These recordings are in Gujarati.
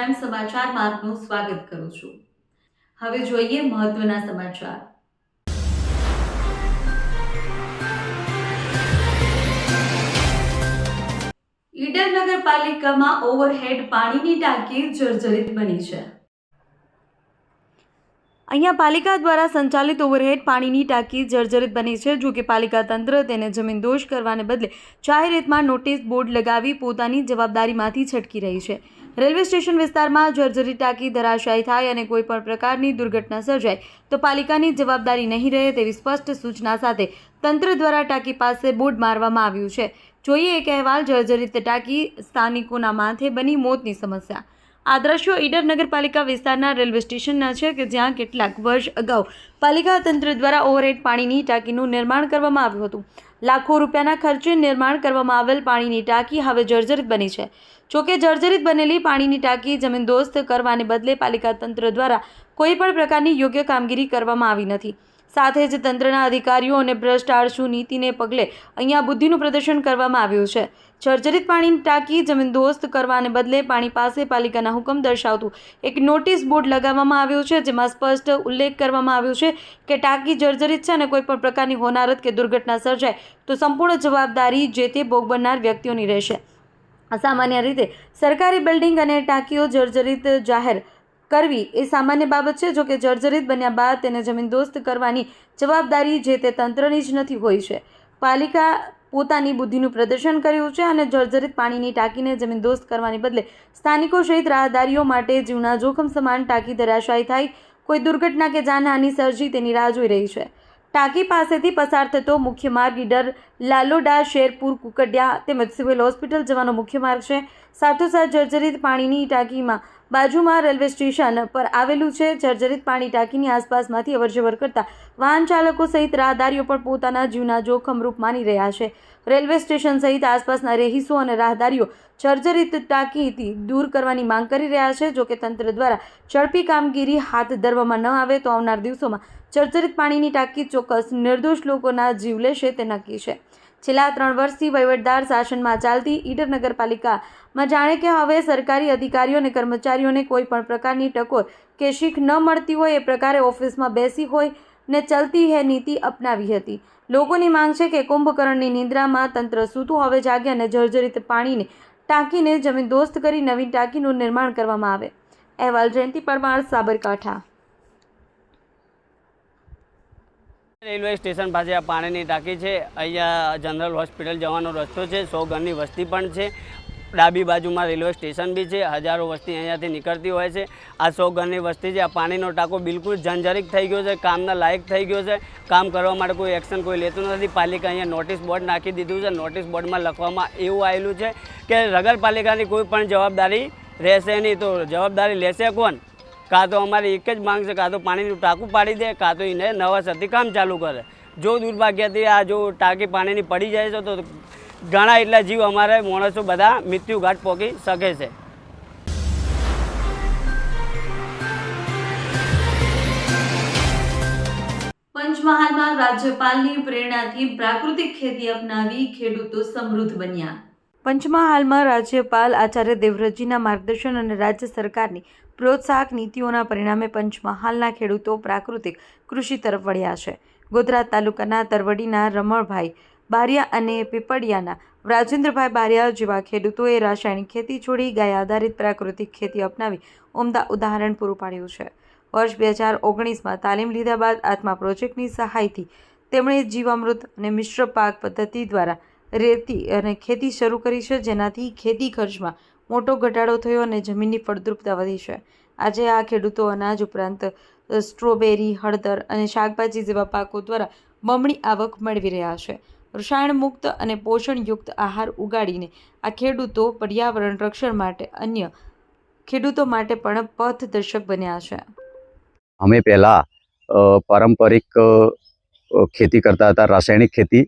ટાઈમ સમાચારમાં આપનું સ્વાગત કરું છું. હવે જોઈએ મહત્વના સમાચાર. ઈડર નગરપાલિકામાં ઓવરહેડ પાણીની ટાંકી જર્જરિત બની છે. અહીંયા પાલિકા દ્વારા સંચાલિત ઓવરહેડ પાણીની ટાંકી જર્જરિત બની છે. જો કે પાલિકા તંત્ર તેને જમીન દોષ કરવાને બદલે જાહેરાતમાં નોટિસ બોર્ડ લગાવી પોતાની જવાબદારીમાંથી છટકી રહી છે. રેલવે સ્ટેશન વિસ્તારમાં જર્જરી ટાંકી ધરાશાયી થાય અને કોઈપણ પ્રકારની દુર્ઘટના સર્જાય તો પાલિકાની જવાબદારી નહીં રહે તેવી સ્પષ્ટ સૂચના સાથે તંત્ર દ્વારા ટાંકી પાસે બોર્ડ મારવામાં આવ્યું છે. જોઈએ એક અહેવાલ, જર્જરિત ટાંકી સ્થાનિકોના માથે બની મોતની સમસ્યા. આ દ્રશ્યો ઈડર નગરપાલિકા વિસ્તારના રેલવે સ્ટેશનના છે કે જ્યાં કેટલાક વર્ષ અગાઉ પાલિકા તંત્ર દ્વારા ઓવરહેડ પાણીની ટાંકીનું નિર્માણ કરવામાં આવ્યું હતું. લાખો રૂપિયાના ખર્ચે નિર્માણ કરવામાં આવેલ પાણીની ટાંકી હવે જર્જરિત બની છે. જોકે જર્જરિત બનેલી પાણીની ટાંકી જમીનદોસ્ત કરવાને બદલે પાલિકા તંત્ર દ્વારા કોઈ પણ પ્રકારની યોગ્ય કામગીરી કરવામાં આવી નથી. સાથે જ તંત્રના અધિકારીઓ અને ભ્રષ્ટ આળસુ નીતિને પગલે અહીંયા બુદ્ધિનું પ્રદર્શન કરવામાં આવ્યું છે. જર્જરિત પાણીની ટાંકી જમીનદોસ્ત કરવાને બદલે પાણી પાસે પાલિકાના હુકમ દર્શાવતું એક નોટિસ બોર્ડ લગાવવામાં આવ્યું છે, જેમાં સ્પષ્ટ ઉલ્લેખ કરવામાં આવ્યો છે કે ટાંકી જર્જરિત છે અને કોઈપણ પ્રકારની હોનારત કે દુર્ઘટના સર્જાય તો સંપૂર્ણ જવાબદારી જે તે ભોગ બનનાર વ્યક્તિઓની રહેશે. સામાન્ય રીતે સરકારી બિલ્ડિંગ અને ટાંકીઓ જર્જરિત જાહેર કરવી એ સામાન્ય બાબત છે, જો કે જર્જરિત બન્યા બાદ તેને જમીનદોસ્ત કરવાની જવાબદારી જે તે તંત્રની જ નથી હોય છે. પાલિકા પોતાની બુદ્ધિનું પ્રદર્શન કર્યું છે અને જર્જરિત પાણીની ટાંકીને જમીનદોસ્ત કરવાની બદલે સ્થાનિકો સહિત રાહદારીઓ માટે જીવના જોખમ સમાન ટાંકી ધરાશાયી થાય, કોઈ દુર્ઘટના કે જાનહાની સર્જી તેની રાહ જોઈ રહી છે. ટાંકી પાસેથી પસાર થતો મુખ્ય માર્ગ ઈડર લાલોડા, શેરપુર, કુકડિયા તેમજ સિવિલ હોસ્પિટલ જવાનો મુખ્ય માર્ગ છે. સાથોસાથ જર્જરિત પાણીની ટાંકીમાં બાજુમાં રેલવે સ્ટેશન પર આવેલું છે. જર્જરિત પાણી ટાંકીની આસપાસમાંથી અવરજવર કરતા વાહન ચાલકો સહિત રાહદારીઓ પણ પોતાના જીવના જોખમરૂપ માની રહ્યા છે. રેલવે સ્ટેશન સહિત આસપાસના રહીશો અને રાહદારીઓ જર્જરિત ટાંકીથી દૂર કરવાની માંગ કરી રહ્યા છે. જોકે તંત્ર દ્વારા ઝડપી કામગીરી હાથ ધરવામાં ન આવે તો આવનાર દિવસોમાં જર્જરિત પાણીની ટાંકી ચોક્કસ નિર્દોષ લોકોના જીવ લેશે તે નક્કી છે. છેલ્લા ત્રણ વર્ષથી વહીવટદાર શાસનમાં ચાલતી ઈડર નગરપાલિકામાં જાણે કે હવે સરકારી અધિકારીઓ અને કર્મચારીઓને કોઈ પણ પ્રકારની ટકોર કે શીખ ન મળતી હોય એ પ્રકારે ઓફિસમાં બેસી હોય ને ચલતી હે નીતિ અપનાવી હતી. લોકોની માંગ છે કે કુંભકર્ણની નિંદ્રામાં તંત્ર સૂતું હવે જાગે અને જર્જરિત પાણીને ટાંકીને જમીન દોસ્ત કરી નવી ટાંકીનું નિર્માણ કરવામાં આવે. અહેવાલ જયંતિ પરમાર, સાબરકાંઠા. રેલવે સ્ટેશન પાસે આ પાણીની ટાંકી છે. અહીંયા જનરલ હોસ્પિટલ જવાનો રસ્તો છે. સો ઘરની વસ્તી પણ છે. ડાબી બાજુમાં રેલવે સ્ટેશન બી છે. હજારો વસ્તી અહીંયાથી નીકળતી હોય છે. આ સો ઘરની વસ્તી છે. આ પાણીનો ટાંકો બિલકુલ જંજરિક થઈ ગયો છે. કામના લાયક થઈ ગયો છે. કામ કરવા માટે કોઈ એક્શન કોઈ લેતું નથી. પાલિકા અહીંયા નોટિસ બોર્ડ નાખી દીધું છે. નોટિસ બોર્ડમાં લખવામાં એવું આવેલું છે કે નગરપાલિકાની કોઈ પણ જવાબદારી રહેશે નહીં. તો જવાબદારી લેશે કોણ? કાં તો અમારી એક જ માંગ છે, કાં તો પાણીનું ટાંકું પાડી દે, કાં તો એને નવાસરથી કામ ચાલુ કરે. જો દુર્ભાગ્યથી આ જો ટાંકી પાણીની પડી જાય છે, તો ઘણા એટલા જીવ અમારે માણસો બધા મૃત્યુઘાટ પહોંચી શકે છે. પંચમહાલમાં રાજ્યપાલની પ્રેરણાથી પ્રાકૃતિક ખેતી અપનાવી ખેડૂતો સમૃદ્ધ બન્યા. પંચમહાલમાં રાજ્યપાલ આચાર્ય દેવવ્રતજીના માર્ગદર્શન અને રાજ્ય સરકારની પ્રોત્સાહક નીતિઓના પરિણામે પંચમહાલના ખેડૂતો પ્રાકૃતિક કૃષિ તરફ વળ્યા છે. ગોધરા તાલુકાના તરવડીના રમણભાઈ બારિયા અને પીપળિયાના રાજેન્દ્રભાઈ બારિયા જેવા ખેડૂતોએ રાસાયણિક ખેતી છોડી ગાય આધારિત પ્રાકૃતિક ખેતી અપનાવી ઉમદા ઉદાહરણ પૂરું પાડ્યું છે. વર્ષ બે હજાર ઓગણીસમાં તાલીમ લીધા બાદ આત્મા પ્રોજેક્ટની સહાયથી તેમણે જીવામૃત અને મિશ્ર પાક પદ્ધતિ દ્વારા રેતી અને ખેતી શરૂ કરી છે. જેનાથી ખેતી ખર્ચમાં મોટો ઘટાડો થયો અને જમીનની ફળદ્રુપતા વધી છે. આજે આ ખેડૂતો અનાજ ઉપરાંત સ્ટ્રોબેરી, હળદર અને શાકભાજી જેવા પાકો દ્વારા બમણી આવક મેળવી રહ્યા છે. રસાયણ મુક્ત અને પોષણયુક્ત આહાર ઉગાડીને આ ખેડૂતો પર્યાવરણ રક્ષણ માટે અન્ય ખેડૂતો માટે પણ પથદર્શક બન્યા છે. અમે પહેલાં પારંપરિક ખેતી કરતા હતા, રાસાયણિક ખેતી.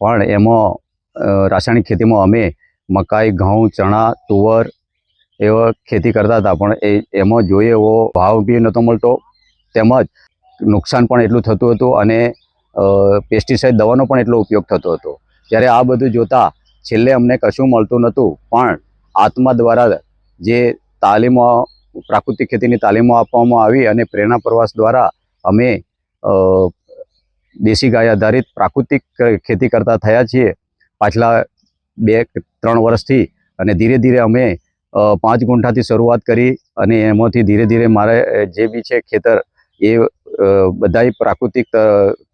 પણ એમાં રાસાયણિક ખેતીમાં અમે મકાઈ, ઘઉં, ચણા, તુવર એવા ખેતી કરતા હતા. પણ એ, એમાં જોઈએ એવો ભાવ બી નહોતો મળતો. તેમજ નુકસાન પણ એટલું થતું હતું અને પેસ્ટિસાઇડ દવાનો પણ એટલો ઉપયોગ થતો હતો. જ્યારે આ બધું જોતાં છેલ્લે અમને કશું મળતું નહોતું. પણ આત્મા દ્વારા જે તાલીમો, પ્રાકૃતિક ખેતીની તાલીમો આપવામાં આવી અને પ્રેરણા પ્રવાસ દ્વારા અમે દેશી ગાય આધારિત પ્રાકૃતિક ખેતી કરતા થયા છીએ. પાછલા બે ત્રણ વર્ષથી અને ધીરે ધીરે અમે પાંચ ગુંઠાથી શરૂઆત કરી અને એમાંથી ધીરે ધીરે મારે જે બી છે ખેતર એ બધાય પ્રાકૃતિક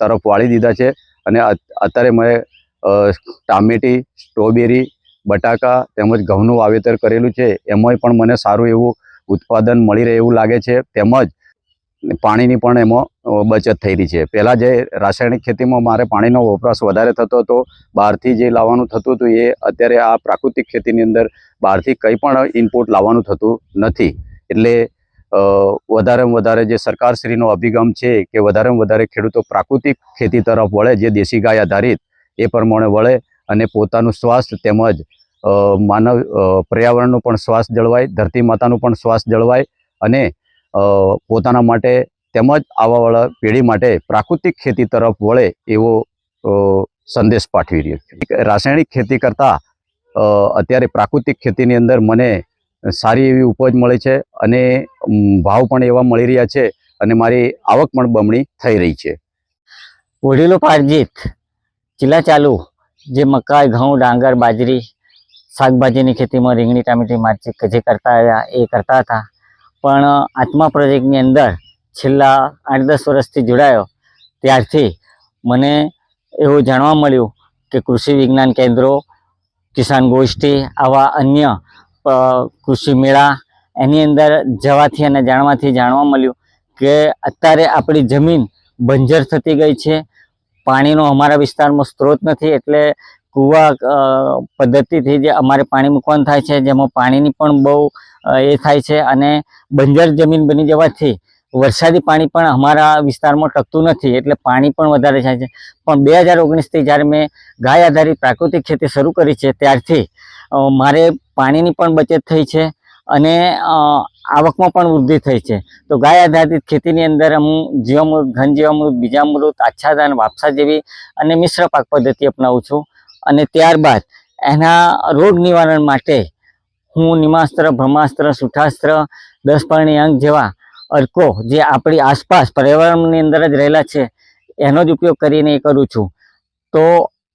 તરફ વાળી દીધા છે. અને અત્યારે મેં ટામેટી, સ્ટ્રોબેરી, બટાકા તેમજ ઘઉંનું વાવેતર કરેલું છે. એમાંય પણ મને સારું એવું ઉત્પાદન મળી રહે એવું લાગે છે. તેમજ પાણીની પણ એમાં બચત થઈ રહી છે. પહેલાં જે રાસાયણિક ખેતીમાં મારે પાણીનો વપરાશ વધારે થતો હતો, બહારથી જે લાવવાનું થતું હતું એ અત્યારે આ પ્રાકૃતિક ખેતીની અંદર બહારથી કંઈ પણ ઇનપુટ લાવવાનું થતું નથી. એટલે વધારેમાં વધારે જે સરકારશ્રીનો અભિગમ છે કે વધારેમાં વધારે ખેડૂતો પ્રાકૃતિક ખેતી તરફ વળે, જે દેશી ગાય આધારિત, એ પ્રમાણે વળે અને પોતાનું સ્વાસ્થ્ય તેમજ માનવ પર્યાવરણનું પણ શ્વાસ જળવાય, ધરતી માતાનું પણ શ્વાસ જળવાય અને પોતાના માટે તેમજ આવવાવાળા પેઢી માટે પ્રાકૃતિક ખેતી તરફ વળે એવો સંદેશ પાઠવી રહ્યો છે. રાસાયણિક ખેતી કરતાં અત્યારે પ્રાકૃતિક ખેતીની અંદર મને સારી એવી ઉપજ મળે છે અને ભાવ પણ એવા મળી રહ્યા છે અને મારી આવક પણ બમણી થઈ રહી છે. વડીલો પાર્જિત ચીલા ચાલુ, જે મકાઈ, ઘઉં, ડાંગર, બાજરી, શાકભાજીની ખેતીમાં રીંગણી, ટામેટી મારચી જે કરતા આવ્યા એ કરતા હતા પણ આત્મા પ્રોજેક્ટની અંદર છેલ્લા આઠ દસ વર્ષથી જોડાયો. ત્યારથી મને એવું જાણવા મળ્યું કે કૃષિ વિજ્ઞાન કેન્દ્રો, કિસાન ગોષ્ઠી આવા અન્ય કૃષિ મેળા એની અંદર જવાથી અને જાણવાથી જાણવા મળ્યું કે અત્યારે આપણી જમીન બંજર થતી ગઈ છે. પાણીનો અમારા વિસ્તારમાં સ્ત્રોત નથી એટલે કૂવા પદ્ધતિથી જે અમારે પાણી મૂકવાનું થાય છે, જેમાં પાણીની પણ બહુ એ થાય છે અને બંજર જમીન બની જવાથી વરસાદી પાણી પણ અમારા વિસ્તારમાં ટકતું નથી, એટલે પાણી પણ વધારે થાય છે. પણ બે હજાર ઓગણીસથી જ્યારે મેં ગાય આધારિત પ્રાકૃતિક ખેતી શરૂ કરી છે, ત્યારથી મારે પાણીની પણ બચત થઈ છે અને આવકમાં પણ વૃદ્ધિ થઈ છે. તો ગાય આધારિત ખેતીની અંદર હું જીવામૃત, ઘન જીવામૃત, બીજામૃત, આચ્છાદાન, વાપસા જેવી અને મિશ્ર પાક પદ્ધતિ અપનાવું છું. અને ત્યારબાદ એના રોગ નિવારણ માટે હું નિમાસ્ત્ર, બ્રહ્માસ્ત્ર, સુઠાસ્ત્ર, દસપર્ણી અંક જેવા અર્કો જે આપણી આસપાસ પર્યાવરણની અંદર જ રહેલા છે, એનો જ ઉપયોગ કરીને એ કરું છું. તો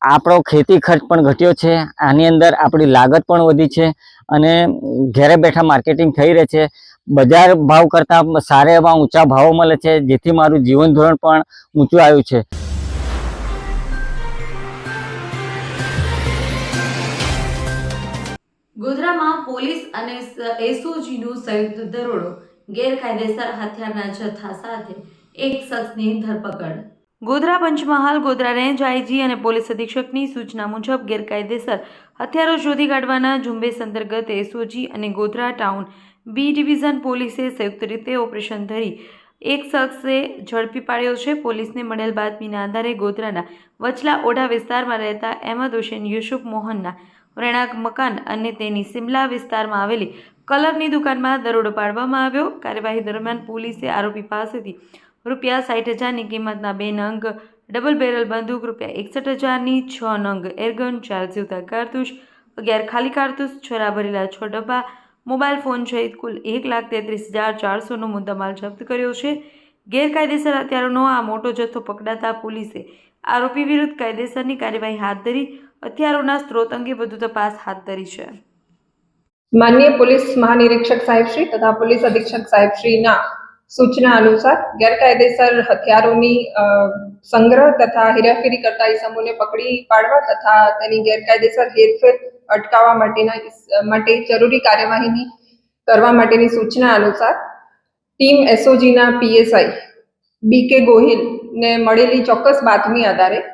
આપણો ખેતી ખર્ચ પણ ઘટ્યો છે, આની અંદર આપણી લાગત પણ વધી છે અને ઘરે બેઠા માર્કેટિંગ થઈ રહે છે. બજાર ભાવ કરતાં સારા એવા ઊંચા ભાવો મળે છે, જેથી મારું જીવન ધોરણ પણ ઊંચું આવ્યું છે. ગોધરામાં પોલીસ અને એસઓજીનું સંયુક્ત દરોડો, ગેરકાયદેસર હથિયારના જથ્થા સાથે એક શખ્સની ધરપકડ. ગોધરા પંચમહાલ, ગોધરા રેન્જ આઈજી અને પોલીસ અધિક્ષકની સૂચના મુજબ ગેરકાયદેસર હથિયારો શોધી કાઢવાના ઝુંબેશ અંતર્ગત એસઓજી અને ગોધરા ટાઉન બી ડિવિઝન પોલીસે સંયુક્ત રીતે ઓપરેશન ધરી એક શખ્સે ઝડપી પાડ્યો છે. પોલીસને મળેલ બાતમીના આધારે ગોધરાના વચલા ઓઢા વિસ્તારમાં રહેતા અહેમદ હુસેન યુસુફ મોહનના રહેણાંક મકાન અને તેની સિમલા વિસ્તારમાં આવેલી કલરની દુકાનમાં દરોડો પાડવામાં આવ્યો. કાર્યવાહી દરમિયાન પોલીસે આરોપી પાસેથી રૂપિયા સાઠ હજારની કિંમતના બે નંગ, ડબલ બેરલ બંદૂક, રૂપિયા એકસઠ હજારની છ નંગ એરગન, ચાર જીવતા કારતૂસ, અગિયાર ખાલી કારતૂસ, છરા ભરેલા છ ડબ્બા, મોબાઈલ ફોન સહિત કુલ એક લાખ તેત્રીસ હજાર ચારસોનો મુદ્દામાલ જપ્ત કર્યો છે. ગેરકાયદેસર હથિયારોનો આ મોટો જથ્થો પકડાતા પોલીસે આરોપી વિરુદ્ધ કાયદેસરની કાર્યવાહી હાથ ધરી હથિયારોના સ્ત્રોત અંગે વધુ તપાસ હાથ ધરી છે. માનનીય પોલીસ મહાનિરીક્ષક સાહેબશ્રી તથા પોલીસ અધિક્ષક સાહેબશ્રીના સૂચના અનુસાર ગેરકાયદેસર હથિયારોની સંગ્રહ તથા હેરાફેરી કરતા ઇસમોને પકડી પાડવા તથા તેની ગેરકાયદેસર હેરફેર અટકાવવા માટેના માટે જરૂરી કાર્યવાહીની કરવા માટેની સૂચના અનુસાર ટીમ એસઓજીના પીએસઆઈ બી કે ગોહિલને મળેલી ચોક્કસ બાતમી આધારે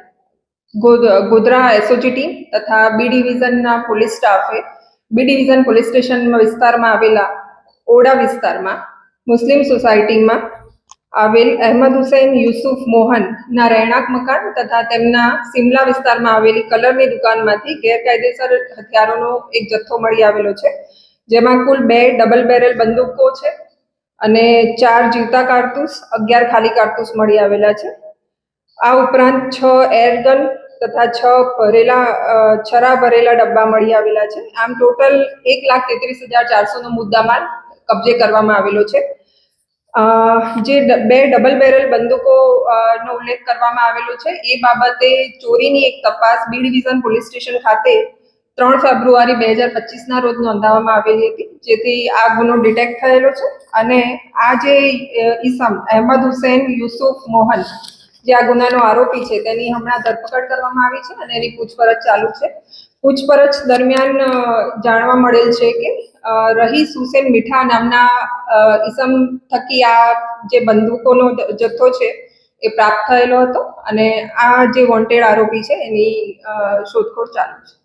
ગોધરા એસઓજી તથા બી ડિવિઝનના પોલીસ સ્ટાફે બી ડિવિઝન પોલીસ સ્ટેશન વિસ્તારમાં આવેલા ઓડા વિસ્તારમાં મુસ્લિમ સોસાયટીમાં આવેલ અહેમદ હુસૈન, યુસુફ, મોહન ના રહેણાંક મકાન તથા તેમના સિમલા વિસ્તારમાં આવેલી કલરની દુકાનમાંથી ગેરકાયદેસર હથિયારોનો એક જથ્થો મળી આવેલો છે. જેમાં કુલ બે ડબલ બેરલ બંદૂકો છે અને ચાર જીવતા કારતૂસ, અગિયાર ખાલી કારતૂસ મળી આવેલા છે. આ ઉપરાંત છ એરગન તથા છ ભરેલા છરા ભરેલા ડબ્બા મળી આવેલા છે. આમ ટોટલ એક લાખ તેત્રીસ હજાર ચારસોનો મુદ્દામાલ કબજે કરવામાં આવેલો છે. જે બે ડબલ બેરલ બંદૂકો નો ઉલ્લેખ કરવામાં આવેલો છે. એ બાબતે ચોરીની એક તપાસ બી ડિવિઝન પોલીસ સ્ટેશન ખાતે ત્રણ ફેબ્રુઆરી બે હજાર પચીસના રોજ નોંધાવવામાં આવેલી હતી, જેથી આ ગુનો ડિટેક્ટ થયેલો છે. અને આ જે ઈસમ, અહેમદ હુસેન, યુસુફ મોહન જે આ ગુનાનો આરોપી છે તેની હમણાં ધરપકડ કરવામાં આવી છે અને એની પૂછપરછ ચાલુ છે. પૂછપરછ દરમિયાન જાણવા મળેલ છે કે અ, રહીસ હુસેન મીઠા નામના અ, ઈસમ થકી આ જે બંદૂકોનો જથ્થો છે એ પ્રાપ્ત થયેલો હતો અને આ જે વોન્ટેડ આરોપી છે એની શોધખોળ ચાલુ છે.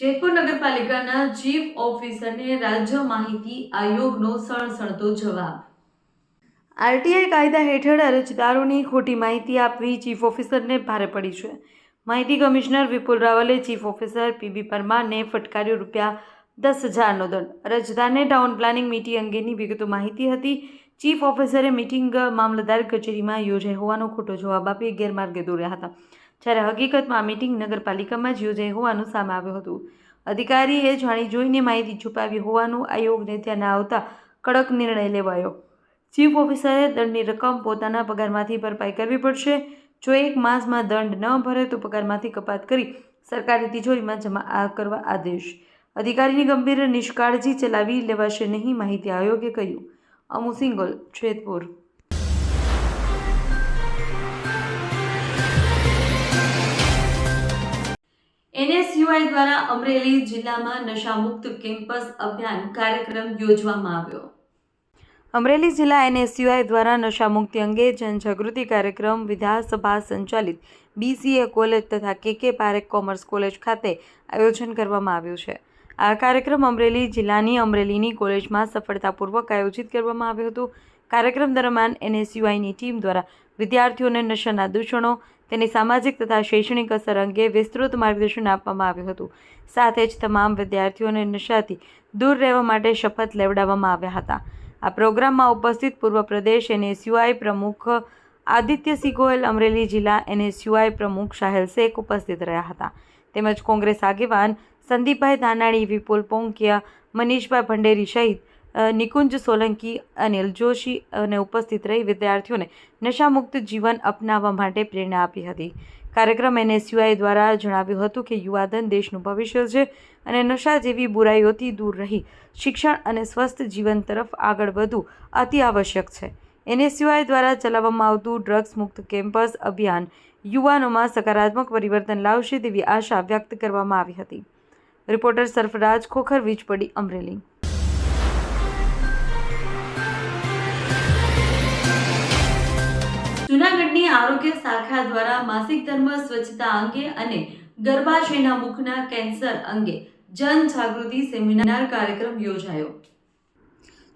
જેતપુર નગરપાલિકાના ચીફ ઓફિસરને રાજ્ય માહિતી આયોગનો સણસણતો જવાબ. આરટીઆઈ કાયદા હેઠળ અરજદારોની ખોટી માહિતી આપવી ચીફ ઓફિસરને ભારે પડી છે. માહિતી કમિશનર વિપુલ રાવલે ચીફ ઓફિસર પીબી પરમારને ફટકાર્યો રૂપિયા દસ હજારનો દંડ. અરજદારને ટાઉન પ્લાનિંગ મીટિંગ અંગેની વિગતો માહિતી હતી. ચીફ ઓફિસરે મિટિંગ મામલતદાર કચેરીમાં યોજાઈ હોવાનો ખોટો જવાબ આપી ગેરમાર્ગે દોર્યા હતા. જ્યારે હકીકતમાં આ મીટિંગ નગરપાલિકામાં જ યોજાઈ હોવાનું સામે આવ્યું હતું. અધિકારીએ જાણી જોઈને માહિતી છુપાવી હોવાનું આયોગને ધ્યાને આવતા કડક નિર્ણય લેવાયો. ચીફ ઓફિસરે દંડની રકમ પોતાના પગારમાંથી ભરપાઈ કરવી પડશે. જો એક માસમાં દંડ ન ભરે તો પગારમાંથી કપાત કરી સરકારી તિજોરીમાં જમા કરવા આદેશ. અધિકારીની ગંભીર નિષ્કાળજી ચલાવી લેવાશે નહીં, માહિતી આયોગે કહ્યું. અમુ સિંગોલ જેતપુર એનએસયુઆઈ દ્વારા અમરેલી જિલ્લામાં નશામુક્ત કેમ્પસ અભિયાન કાર્યક્રમ યોજવામાં આવ્યો. અમરેલી જિલ્લા એનએસયુઆઈ દ્વારા નશામુક્તિ અંગે જનજાગૃતિ કાર્યક્રમ વિધાનસભા સંચાલિત બીસીએ કોલેજ તથા કેકે પારેખ કોમર્સ કોલેજ ખાતે આયોજન કરવામાં આવ્યું છે. આ કાર્યક્રમ અમરેલી જિલ્લાની અમરેલીની કોલેજમાં સફળતાપૂર્વક આયોજિત કરવામાં આવ્યો હતો. કાર્યક્રમ દરમિયાન એનએસયુઆઈની ટીમ દ્વારા વિદ્યાર્થીઓને નશાના દૂષણો, તેની સામાજિક તથા શૈક્ષણિક અસર અંગે વિસ્તૃત માર્ગદર્શન આપવામાં આવ્યું હતું. સાથે જ તમામ વિદ્યાર્થીઓને નશાથી દૂર રહેવા માટે શપથ લેવડાવવામાં આવ્યા હતા. આ પ્રોગ્રામમાં ઉપસ્થિત પૂર્વ પ્રદેશ એનએસયુઆઈ પ્રમુખ આદિત્યસિંહ ગોયલ, અમરેલી જિલ્લા એનએસયુઆઈ પ્રમુખ સાહેલ શેખ ઉપસ્થિત રહ્યા હતા. તેમજ કોંગ્રેસ આગેવાન સંદીપભાઈ ધાનાણી વિપુલ પોંકિયા, મનીષભાઈ ભંડેરી સહિત નિકુંજ સોલંકી અનિલ જોશી અને ઉપસ્થિત રહી વિદ્યાર્થીઓને નશામુક્ત જીવન અપનાવવા માટે પ્રેરણા આપી હતી. કાર્યક્રમ એનએસયુઆઈ દ્વારા જણાવ્યું હતું કે યુવાધન દેશનું ભવિષ્ય છે અને નશા જેવી બુરાઈઓથી દૂર રહી શિક્ષણ અને સ્વસ્થ જીવન તરફ આગળ વધવું અતિ આવશ્યક છે. એનએસયુઆઈ દ્વારા ચલાવવામાં આવતું ડ્રગ્સ મુક્ત કેમ્પસ અભિયાન યુવાનોમાં સકારાત્મક પરિવર્તન લાવશે તેવી આશા વ્યક્ત કરવામાં આવી હતી. રિપોર્ટર સરફરાજ ખોખર, વીજ પડી અમરેલી. જૂનાગઢની આરોગ્ય શાખા દ્વારા માસિક ધર્મ સ્વચ્છતા અંગે અને ગર્ભાશયના મુખના કેન્સર અંગે જનજાગૃતિ સેમિનાર કાર્યક્રમ યોજાયો.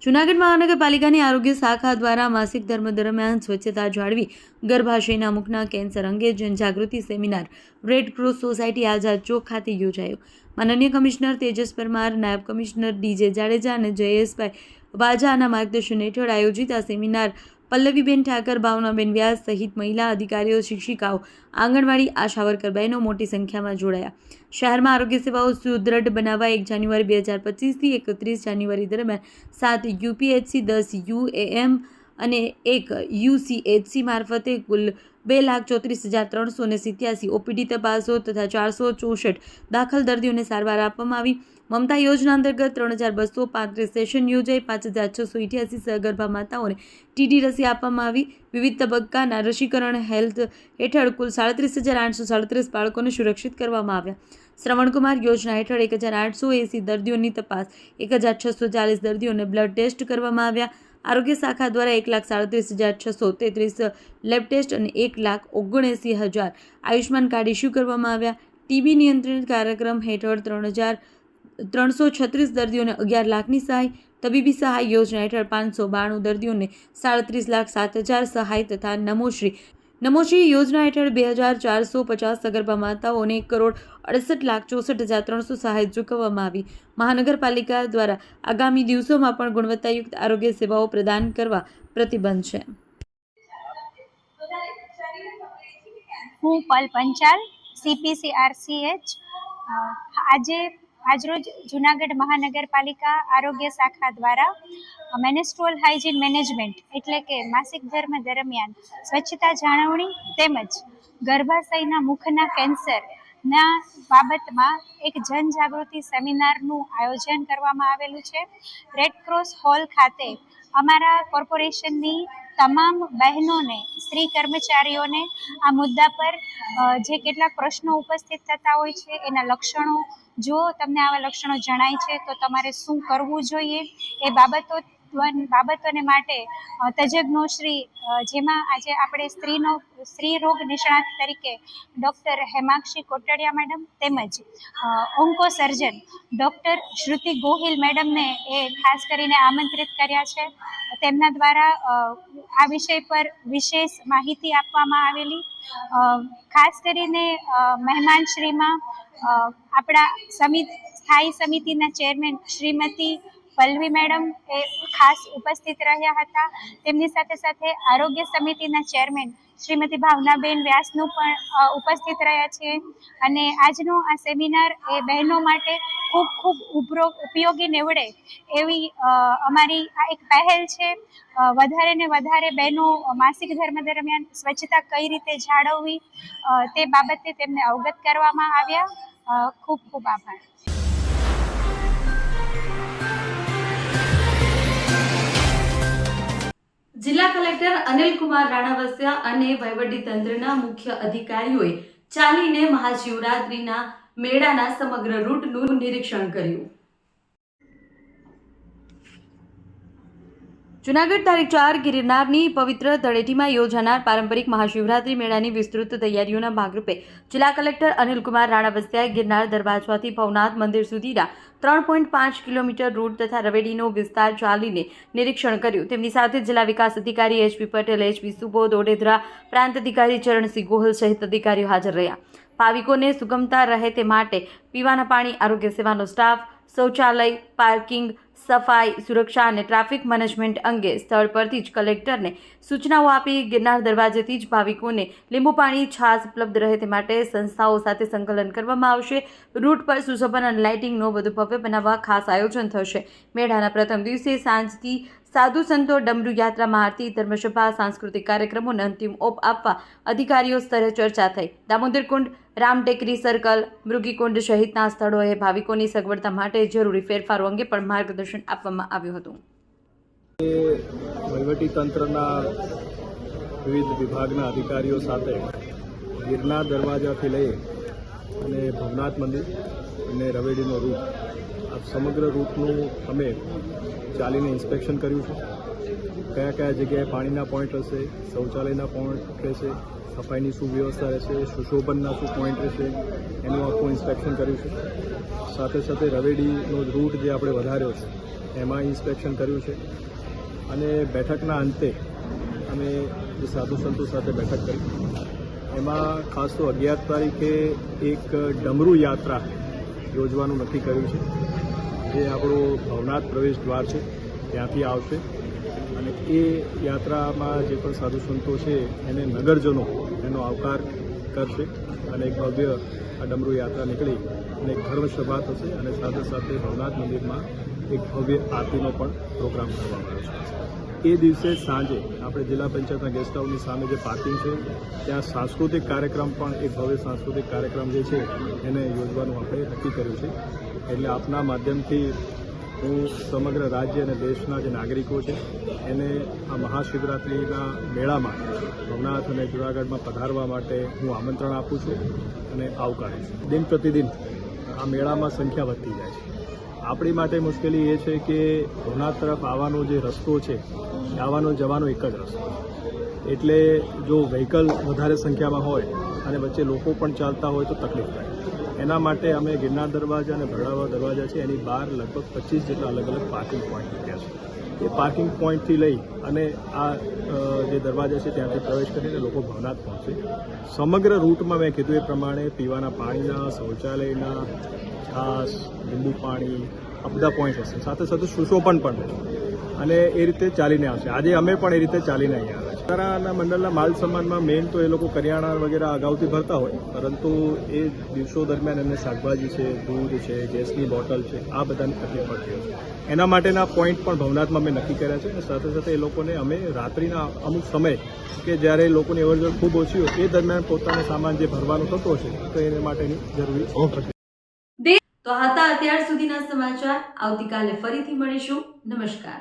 જૂનાગઢ મહાનગરપાલિકાની આરોગ્ય શાખા દ્વારા માસિક ધર્મ દરમિયાન સ્વચ્છતા જાળવી ગર્ભાશયના મુખના કેન્સર અંગે જનજાગૃતિ seminar, red cross society Azad Chowk ખાતે યોજાયો. માનનીય કમિશનર તેજસ પરમાર, નાયબ કમિશનર ડીજે જાડેજા અને જયેશભાઈ વાજાના માર્ગદર્શન હેઠળ આયોજિત આ સેમિનાર પલ્લવીબેન ઠાકર, ભાવનાબેન વ્યાસ સહિત મહિલા અધિકારીઓ, શિક્ષિકાઓ, આંગણવાડી આશા વર્કર બહેનો મોટી સંખ્યામાં જોડાયા. શહેરમાં આરોગ્ય સેવાઓ સુદૃઢ બનાવવા એક જાન્યુઆરી બે હજાર પચીસથી એકત્રીસ જાન્યુઆરી દરમિયાન સાત યુપીએચસી, દસ યુએએમ અને એક યુસીએચસી મારફતે કુલ બે લાખ ચોત્રીસ હજાર ત્રણસો ને સિત્યાસી ઓપીડી તપાસો તથા ચારસો ચોસઠ દાખલ દર્દીઓને સારવાર આપવામાં આવી. મમતા યોજના અંતર્ગત ત્રણ હજાર બસો પાંત્રીસ સેશન યોજાઈ. પાંચ હજાર છસો ઇઠ્યાસી સગર્ભા માતાઓને ટીડી રસી આપવામાં આવી. વિવિધ તબક્કાના રસીકરણ હેલ્થ હેઠળ કુલ સાડત્રીસ હજાર આઠસો સાડત્રીસ બાળકોને સુરક્ષિત કરવામાં આવ્યા. શ્રવણકુમાર યોજના હેઠળ એક હજાર આઠસો એંસી દર્દીઓની તપાસ, એક હજાર છસો ચાલીસ દર્દીઓને બ્લડ ટેસ્ટ કરવામાં આવ્યા. આરોગ્ય શાખા દ્વારા એક લાખ સાડત્રીસ હજાર છસો તેત્રીસ લેબ ટેસ્ટ અને એક લાખ ઓગણએંસી હજાર આયુષ્માન કાર્ડ ઇસ્યુ કરવામાં આવ્યા. ટીબી નિયંત્રણ કાર્યક્રમ હેઠળ ત્રણ હજાર ત્રણસો છત્રીસ દર્દીઓને અગિયાર લાખની સહાય. તબીબી સહાય યોજના હેઠળ પાંચસો બાણું દર્દીઓને સાડત્રીસ લાખ સાત હજાર સહાય તથા નમોશ્રી નમોશ્રી યોજના હેઠળ બે હજાર ચારસો પચાસ સગર્ભા માતાઓને એક કરોડ અડસઠ લાખ ચોસઠ હજાર ત્રણસો સહાય ચૂકવવામાં આવી. મહાનગરપાલિકા દ્વારા આગામી દિવસોમાં પણ ગુણવત્તાયુક્ત આરોગ્ય સેવાઓ પ્રદાન કરવા પ્રતિબંધ છે. હું પલ પંચાલ સીપીસીઆરસીએચ આજે આજરોજ જુનાગઢ મહાનગરપાલિકા આરોગ્ય શાખા દ્વારા મેનેસ્ટ્રોલ હાઇજીન મેનેજમેન્ટ એટલે કે માસિક ધર્મ દરમિયાન સ્વચ્છતા જાળવણી તેમજ ગર્ભાશયના મુખના કેન્સરના બાબતમાં એક જનજાગૃતિ સેમિનારનું આયોજન કરવામાં આવેલું છે. રેડક્રોસ હોલ ખાતે અમારા કોર્પોરેશનની તમામ બહેનોને, સ્ત્રી કર્મચારીઓને આ મુદ્દા પર જે કેટલાક પ્રશ્નો ઉપસ્થિત થતા હોય છે, એના લક્ષણો, જો તમને આવા લક્ષણો જણાય છે, તો તમારે શું કરવું જોઈએ? એ બાબતો બાબતોને માટે તજજ્ઞો શ્રી જેમાં આજે આપણે સ્ત્રીનો, સ્ત્રી રોગ નિષ્ણાત તરીકે ડૉક્ટર હેમાક્ષી કોટડિયા મેડમ તેમજ onco surgeon doctor Shruti Gohil મેડમને એ ખાસ કરીને આમંત્રિત કર્યા છે. તેમના દ્વારા આ વિષય પર વિશેષ માહિતી આપવામાં આવેલી. ખાસ કરીને મહેમાન શ્રીમાં આપણા સમિત, સ્થાયી સમિતિના ચેરમેન શ્રીમતી પલ્લવી મેડમ એ ખાસ ઉપસ્થિત રહ્યા હતા. તેમની સાથે સાથે આરોગ્ય સમિતિના ચેરમેન શ્રીમતી ભાવનાબેન વ્યાસનું પણ ઉપસ્થિત રહ્યા છે. અને આજનો આ સેમિનાર એ બહેનો માટે ખૂબ ખૂબ ઉપરો, ઉપયોગી નીવડે એવી અમારી આ એક પહેલ છે. વધારે ને વધારે બહેનો માસિક ધર્મ દરમિયાન સ્વચ્છતા કઈ રીતે જાળવવી તે બાબતે તેમને અવગત કરવામાં આવ્યા. ખૂબ ખૂબ આભાર. જિલ્લા કલેક્ટર અનિલ કુમાર રાણાવસિયા અને વહીવટીતંત્રના મુખ્ય અધિકારીઓએ ચાલીને મહાશિવરાત્રિના મેળાના સમગ્ર રૂટનું નિરીક્ષણ કર્યું. જુનાગઢ તારીખ ચાર ગિરનારની પવિત્ર તળેટીમાં યોજાનાર પારંપરિક મહાશિવરાત્રિ મેળાની વિસ્તૃત તૈયારીઓના ભાગરૂપે જિલ્લા કલેક્ટર અનિલકુમાર રાણાવસિયાએ ગિરનાર દરવાજાથી ભવનાથ મંદિર સુધીના ત્રણ પોઈન્ટ પાંચ કિલોમીટર રૂટ તથા રવેડીનો વિસ્તાર ચાલીને નિરીક્ષણ કર્યું. તેમની સાથે જિલ્લા વિકાસ અધિકારી એચપી પટેલ એચપી સુબોધ, ઓડેદરા પ્રાંત અધિકારી ચરણસિંહ ગોહલ સહિત અધિકારીઓ હાજર રહ્યા. ભાવિકોને સુગમતા રહે તે માટે પીવાના પાણી, આરોગ્ય સેવાનો સ્ટાફ શૌચાલય, પાર્કિંગ, સફાઈ, સુરક્ષા અને ટ્રાફિક મેનેજમેન્ટ અંગે સ્થળ પરથી જ કલેક્ટરને સૂચનાઓ આપી ગિરનાર દરવાજેથી જ ભાવિકોને લીંબુ પાણી, છાશ ઉપલબ્ધ રહે તે માટે સંસ્થાઓ સાથે સંકલન કરવામાં આવશે. રૂટ પર સુશોભન અને લાઇટિંગનો વધુ ભવ્ય બનાવવા ખાસ આયોજન થશે. મેળાના પ્રથમ દિવસે સાંજથી સાધુ સંતો ડમરુ યાત્રામાં આરતી ધર્મસભા સાંસ્કૃતિક કાર્યક્રમોને અંતિમ ઓપ આપવા અધિકારીઓ સ્તરે ચર્ચા થઈ. દામોદર કુંડ, રામટેકરી સર્કલ મૃગીકુંડ સહિતના સ્થળોએ ભાવિકોની સગવડતા માટે જરૂરી ફેરફારો અંગે પણ માર્ગદર્શન આપવામાં આવ્યું હતું. તંત્રના વિવિધ વિભાગના અધિકારીઓ સાથે ગિરનાર દરવાજાથી લઈ અને ભવનાથ મંદિર અને રવેડીનો રૂટ સમગ્ર રૂટનું અમે ચાલીને ઇન્સ્પેક્શન કર્યું છે. કયા કયા જગ્યાએ પાણીના પોઈન્ટ હશે શૌચાલયના પોઈન્ટ રહેશે, સફાઈની શું વ્યવસ્થા રહેશે, સુશોભનના શું પોઈન્ટ રહેશે, એનું આખું ઇન્સ્પેક્શન કર્યું છે. સાથે સાથે રવેડીનો રૂટ જે આપણે વધાર્યો છે, એમાં ઇન્સ્પેક્શન કર્યું છે. અને બેઠકના અંતે અમે જે સાધુ સંતો સાથે બેઠક કરી. એમાં ખાસ તો અગિયાર તારીખે એક ડમરૂ યાત્રા યોજવાનું નક્કી કર્યું છે. જે આપણું ભવનાથ પ્રવેશ દ્વાર છે, ત્યાંથી આવશે. અને એ યાત્રામાં જે પણ સાધુ સંતો છે, એને નગરજનો એનો આવકાર કરશે અને એક ભવ્ય આ ડમરૂ યાત્રા નીકળી અને એક ધર્મસભા થશે અને સાથે સાથે ભવનાથ મંદિરમાં એક ભવ્ય આરતીનો પણ પ્રોગ્રામ કરવામાં આવ્યો છે. એ દિવસે સાંજે આપણે જિલ્લા પંચાયતના ગેસ્ટ હાઉસની સામે જે પાર્કિંગ છે, ત્યાં સાંસ્કૃતિક કાર્યક્રમ પણ, એક ભવ્ય સાંસ્કૃતિક કાર્યક્રમ જે છે, એને યોજવાનું આપણે નક્કી કર્યું છે. એટલે આપના માધ્યમથી હું સમગ્ર રાજ્ય અને દેશના જે નાગરિકો છે, એને આ મહાશિવરાત્રિના મેળામાં ભવનાથ અને જુનાગઢમાં પધારવા માટે હું આમંત્રણ આપું છું અને આવકારું છું. દિન પ્રતિદિન આ મેળામાં સંખ્યા વધતી જાય છે. આપણી માટે મુશ્કેલી એ છે કે ભવનાથ તરફ આવવાનો જે રસ્તો છે, આવવાનો જવાનો એક જ રસ્તો. એટલે જો વ્હીકલ વધારે સંખ્યામાં હોય અને વચ્ચે લોકો પણ ચાલતા હોય તો તકલીફ થાય. એના માટે અમે ગિરનાર દરવાજા અને ભરડાવા દરવાજા છે, એની બહાર લગભગ પચીસ જેટલા અલગ અલગ પાર્કિંગ પોઈન્ટ મૂક્યા છે. એ પાર્કિંગ પોઈન્ટથી લઈ અને આ જે દરવાજા છે ત્યાંથી પ્રવેશ કરીને લોકો ભવનાથ પહોંચે. સમગ્ર રૂટમાં મેં કીધું એ પ્રમાણે પીવાના પાણીના, શૌચાલયના છાશ લીંબુ પાણી, આ બધા પોઈન્ટ હશે. સાથે સાથે સુશોભન પણ. રહેશે અને એ રીતે ચાલીને આવશે. આજે અમે પણ એ રીતે ચાલીને અહીંયા આવ્યા છે વધારાના મંડળના માલ સામાનમાં મેઇન તો એ લોકો કરિયાણા વગેરે અગાઉથી ભરતા હોય, પરંતુ એ દિવસો દરમિયાન એમને શાકભાજી છે, દૂધ છે, ગેસની બોટલ છે, આ બધાની તકલીફ પડતી હોય એના માટેના પોઈન્ટ પણ ભવનાથમાં અમે નક્કી કર્યા છે અને સાથે સાથે એ લોકોને અમે રાત્રિના અમુક સમય, કે જ્યારે લોકોની અવરજવર ખૂબ ઓછી હોય, એ દરમિયાન પોતાનો સામાન જે ભરવાનો થતો છે, તો એને માટેની જરૂરી તો હતા અત્યાર સુધીના સમાચાર. આવતીકાલે ફરીથી મળીશું. નમસ્કાર.